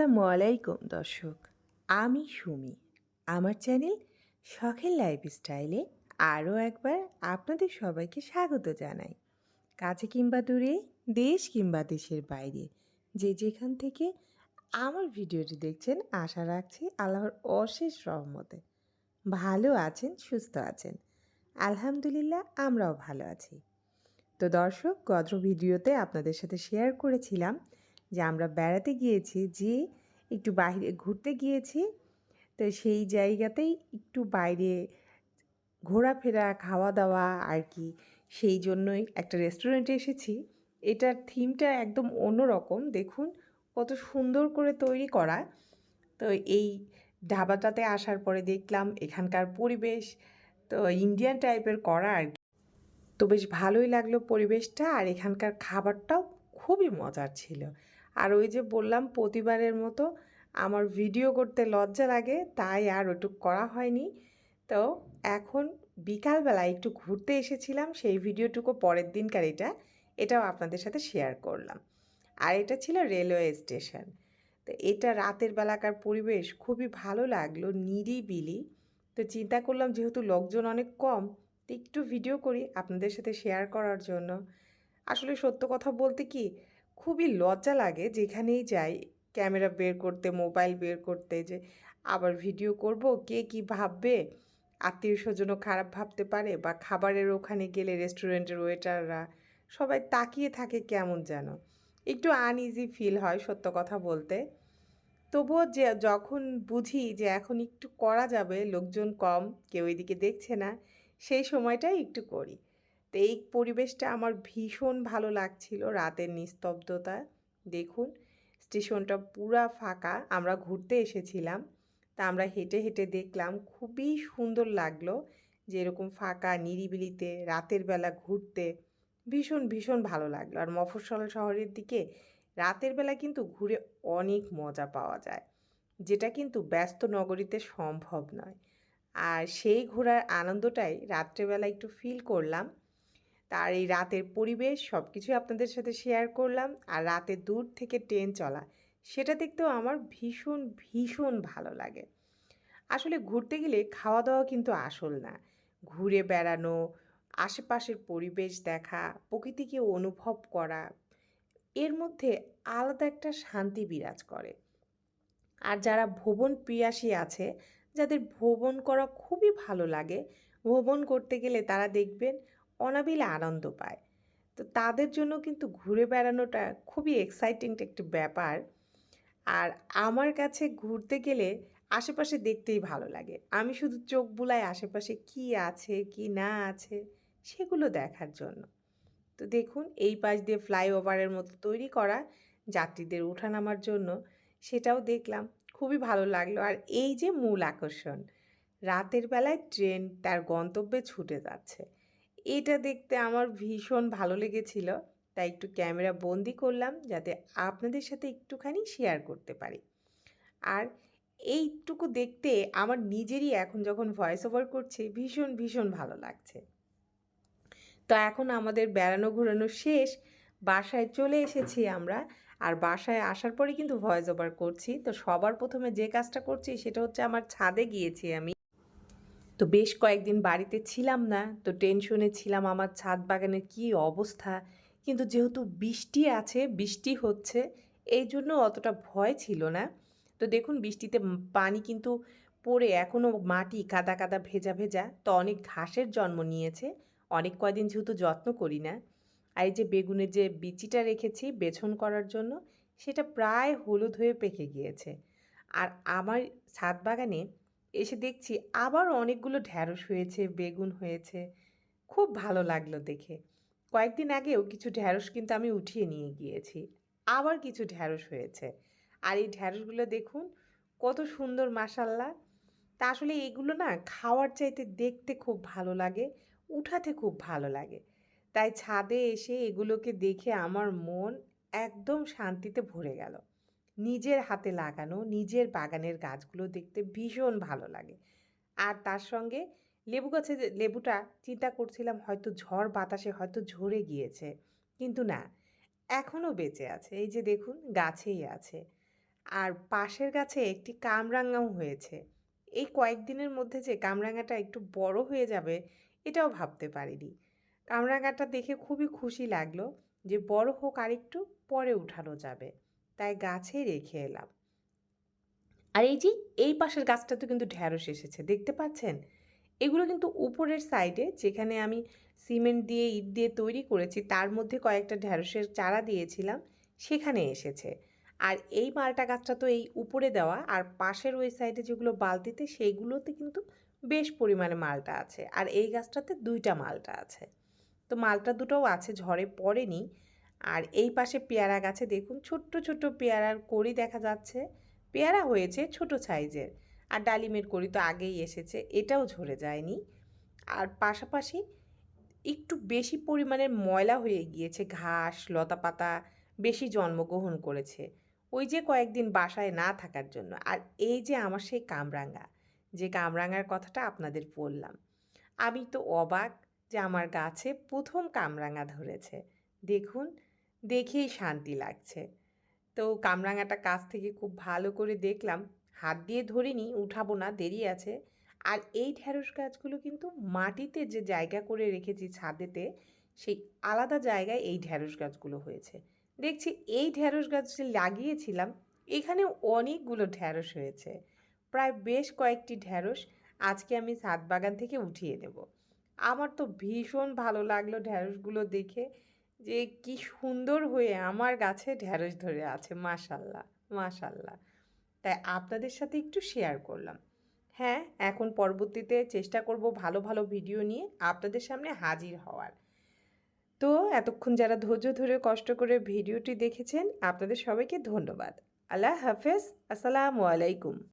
আসসালামু আলাইকুম, দর্শক। আমি সুমি। আমার চ্যানেল শখের লাইফস্টাইলে আরও একবার আপনাদের সবাইকে স্বাগত জানাই। কাছে কিংবা দূরে, দেশ কিংবা দেশের বাইরে, যে যেখান থেকে আমার ভিডিওটি দেখছেন, আশা রাখছি আল্লাহর অশেষ রহমতে ভালো আছেন, সুস্থ আছেন। আলহামদুলিল্লাহ, আমরাও ভালো আছি। তো দর্শক, গত ভিডিওতে আপনাদের সাথে শেয়ার করেছিলাম যে আমরা বেড়াতে গিয়েছি যে একটু বাইরে ঘুরতে গিয়েছি, তো সেই জায়গাতেই একটু বাইরে ঘোরাফেরা খাওয়া দাওয়া আর কি। সেই জন্যই একটা রেস্টুরেন্টে এসেছি। এটার থিমটা একদম অন্যরকম। দেখুন, কত সুন্দর করে তৈরি করা। তো এই ধাবাটাতে আসার পরে দেখলাম এখানকার পরিবেশ, তো ইন্ডিয়ান টাইপের করা আর তো বেশ ভালোই লাগল পরিবেশটা আর এখানকার খাবারটাও খুবই মজার ছিল। আর ওই যে বললাম প্রতিবারের মতো আমার ভিডিও করতে লজ্জা লাগে, তাই আর ওটুক করা হয়নি। তো এখন বিকালবেলা একটু ঘুরতে এসেছিলাম, সেই ভিডিওটুকু পরের দিনকার এটা, এটাও আপনাদের সাথে শেয়ার করলাম। আর এটা ছিল রেলওয়ে স্টেশন তো এটা রাতের বেলাকার পরিবেশ, খুবই ভালো লাগল, নিরিবিলি। তো চিন্তা করলাম যেহেতু লোকজন অনেক কম, তো একটু ভিডিও করি আপনাদের সাথে শেয়ার করার জন্য। আসলে সত্য কথা বলতে কি খুবই লজ্জা লাগে যেখানেই যাই, ক্যামেরা বের করতে, মোবাইল বের করতে, যে আবার ভিডিও করব, কে কি ভাববে? আত্মীয় স্বজনও খারাপ ভাবতে পারে বা খাবারের ওখানে গেলে রেস্টুরেন্টের ওয়েটাররা সবাই তাকিয়ে থাকে কেমন যেন। একটু আনইজি ফিল হয় সত্য কথা বলতে। তবুও যে যখন বুঝি যে এখন একটু করা যাবে, লোকজন কম, কেউ এদিকে দেখছে না, সেই সময়টাই একটু করি। তো এই পরিবেশটা আমার ভীষণ ভালো লাগছিল রাতের নিস্তব্ধতা। দেখুন, স্টেশনটা পুরা ফাঁকা, আমরা ঘুরতে এসেছিলাম। তা আমরা হেঁটে হেঁটে দেখলাম, খুবই সুন্দর লাগল যে এরকম ফাঁকা, নিরিবিলিতে, রাতের বেলা ঘুরতে। ভীষণ ভীষণ ভালো লাগল। আর মফস্বল শহরের দিকে রাতের বেলা কিন্তু ঘুরে অনেক মজা পাওয়া যায়। যেটা কিন্তু ব্যস্ত নগরীতে সম্ভব নয়। আর সেই ঘোরার আনন্দটাই রাত্রেবেলা একটু ফিল করলাম। তার এই রাতের পরিবেশ সব কিছুই আপনাদের সাথে শেয়ার করলাম। আর রাতে দূর থেকে ট্রেন চলা, সেটা দেখতেও আমার ভীষণ ভীষণ ভালো লাগে। আসলে ঘুরতে গেলে খাওয়া দাওয়া কিন্তু আসল না। ঘুরে বেড়ানো, আশেপাশের পরিবেশ দেখা, প্রকৃতিকে অনুভব করা, এর মধ্যে আলাদা একটা শান্তি বিরাজ করে। আর যারা ভ্রমণ প্রিয়াসী আছে, যাদের ভ্রমণ করা খুবই ভালো লাগে, ভ্রমণ করতে গেলে তারা দেখবেন অনাবিল আনন্দ পায়। তো তাদের জন্য কিন্তু ঘুরে বেড়ানোটা খুবই এক্সাইটিং একটি ব্যাপার। আর আমার কাছে ঘুরতে গেলে আশেপাশে দেখতেই ভালো লাগে। আমি শুধু চোখ বুলাই আশেপাশে কি আছে, কি না আছে, সেগুলো দেখার জন্য। তো দেখুন, এই পাশ দিয়ে ফ্লাইওভারের মতো তৈরি করা যাত্রীদের ওঠানামার জন্য সেটাও দেখলাম। খুবই ভালো লাগল। আর এই যে মূল আকর্ষণ, রাতের বেলায় ট্রেন তার গন্তব্যে ছুটে যাচ্ছে। এটা দেখতে আমার ভীষণ ভালো লেগেছিল। তাই একটু ক্যামেরা বন্দি করলাম যাতে আপনাদের সাথে একটুখানি শেয়ার করতে পারি। আর এইটুকু দেখতে আমার নিজেরই এখন যখন ভয়েস ওভার করছে ভীষণ ভীষণ ভালো লাগছে। তো এখন আমাদের বেড়ানো ঘোরানো শেষ। বাসায় চলে এসেছি আমরা। আর বাসায় আসার পরে কিন্তু ভয়েস ওভার করছি। তো সবার প্রথমে যে কাজটা করছি সেটা হচ্ছে আমার ছাদে গিয়েছি আমি। তো বেশ কয়েকদিন বাড়িতে ছিলাম না, তো টেনশনে ছিলাম আমার ছাদ বাগানের কী অবস্থা। কিন্তু যেহেতু বৃষ্টি আছে, বৃষ্টি হচ্ছে, এই জন্য অতটা ভয় ছিল না। তো দেখুন বৃষ্টিতে পানি কিন্তু পড়ে এখনও মাটি কাদা কাদা ভেজা ভেজা, তো অনেক ঘাসের জন্ম নিয়েছে, অনেক কয়দিন যেহেতু যত্ন করি না। আর এই যে বেগুনের যে বিচিটা রেখেছি বেছন করার জন্য, সেটা প্রায় হলুদ হয়ে পেকে গিয়েছে। আর আমার ছাদ বাগানে এসে দেখছি আবার অনেকগুলো ঢ্যাঁড়স হয়েছে, বেগুন হয়েছে। খুব ভালো লাগল দেখে। কয়েকদিন আগেও কিছু ঢ্যাঁড়স কিন্তু আমি উঠিয়ে নিয়ে গিয়েছি। আবার কিছু ঢ্যাঁড়স হয়েছে। আর এই ঢ্যাঁড়সগুলো দেখুন, কত সুন্দর মাসাল্লা তা আসলে এগুলো না খাওয়ার চাইতে দেখতে খুব ভালো লাগে, উঠাতে খুব ভালো লাগে। তাই ছাদে এসে এগুলোকে দেখে আমার মন একদম শান্তিতে ভরে গেল। নিজের হাতে লাগানো, নিজের বাগানের গাছগুলো দেখতে ভীষণ ভালো লাগে। আর তার সঙ্গে লেবু গাছে লেবুটা চিন্তা করছিলাম হয়তো ঝড় বাতাসে হয়তো ঝরে গিয়েছে। কিন্তু না এখনও বেঁচে আছে। এই যে দেখুন, গাছেই আছে। আর পাশের গাছে একটি কামরাঙাও হয়েছে। এই কয়েকদিনের মধ্যে যে কামরাঙাটা একটু বড় হয়ে যাবে, এটাও ভাবতে পারিনি। কামরাঙাটা দেখে খুবই খুশি লাগল যে বড় হোক আরেকটু, পরে উঠানো যাবে। তাই গাছে রেখে এলাম। আর এই যে, এই পাশের গাছটাতে কিন্তু ঢ্যাঁড়স এসেছে, দেখতে পাচ্ছেন? এগুলো কিন্তু উপরের সাইডে যেখানে আমি সিমেন্ট দিয়ে, ইট দিয়ে তৈরি করেছি, তার মধ্যে কয়েকটা ঢ্যাঁড়সের চারা দিয়েছিলাম, সেখানে এসেছে। আর এই মালটা গাছটা তো এই উপরে দেওয়া, আর পাশের ওই সাইডে যেগুলো বালতিতে, সেইগুলোতে কিন্তু বেশ পরিমাণে মালটা আছে। আর এই গাছটাতে দুইটা মালটা আছে। তো মালটা দুটোও আছে, ঝড়ে পড়েনি আর এই পাশে পেয়ারা গাছে দেখুন, ছোট্ট ছোট্ট পেয়ারার কড়ি দেখা যাচ্ছে। পেয়ারা হয়েছে ছোট সাইজের, আর ডালিমের কড়ি তো আগেই এসেছে, এটাও ঝরে যায়নি। আর পাশাপাশি একটু বেশি পরিমাণের ময়লা হয়ে গিয়েছে, ঘাস লতাপাতা বেশি জন্মগ্রহণ করেছে। ওই যে কয়েকদিন বাসায় না থাকার জন্য। আর এই যে আমার সেই কামরাঙ্গা যে কামরাঙ্গার কথাটা আপনাদের বললাম। আমি তো অবাক যে আমার গাছে প্রথম কামরাঙা ধরেছে। দেখুন দেখেই শান্তি লাগছে। তো কামরাঙাটা কাছ থেকে খুব ভালো করে দেখলাম। হাত দিয়ে ধরিনি, উঠাবো না, দেরি আছে। আর এই ঢ্যাঁড়স গাছগুলো কিন্তু মাটিতে যে জায়গা করে রেখেছি ছাদেতে, সেই আলাদা জায়গায় এই ঢ্যাঁড়স গাছগুলো হয়েছে। দেখছি এই ঢ্যাঁড়স গাছ যে লাগিয়েছিলাম এখানে অনেকগুলো ঢ্যাঁড়স হয়েছে। প্রায় বেশ কয়েকটি ঢ্যাঁড়স আজকে আমি ছাদ বাগান থেকে উঠিয়ে নেব আমার তো ভীষণ ভালো লাগল ঢ্যাঁড়সগুলো দেখে। যে কি সুন্দর হয়ে আমার গাছে ঢ্যাঁড়স ধরে আছে, মাশাল্লাহ মাশাল্লাহ। তাই আপনাদের সাথে একটু শেয়ার করলাম। হ্যাঁ এখন পরবর্তীতে চেষ্টা করব ভালো ভালো ভিডিও নিয়ে আপনাদের সামনে হাজির হওয়ার। তো এতক্ষণ যারা ধৈর্য ধরে, কষ্ট করে ভিডিওটি দেখেছেন, আপনাদের সবাইকে ধন্যবাদ। আল্লাহ হাফেজ, আসসালামু আলাইকুম।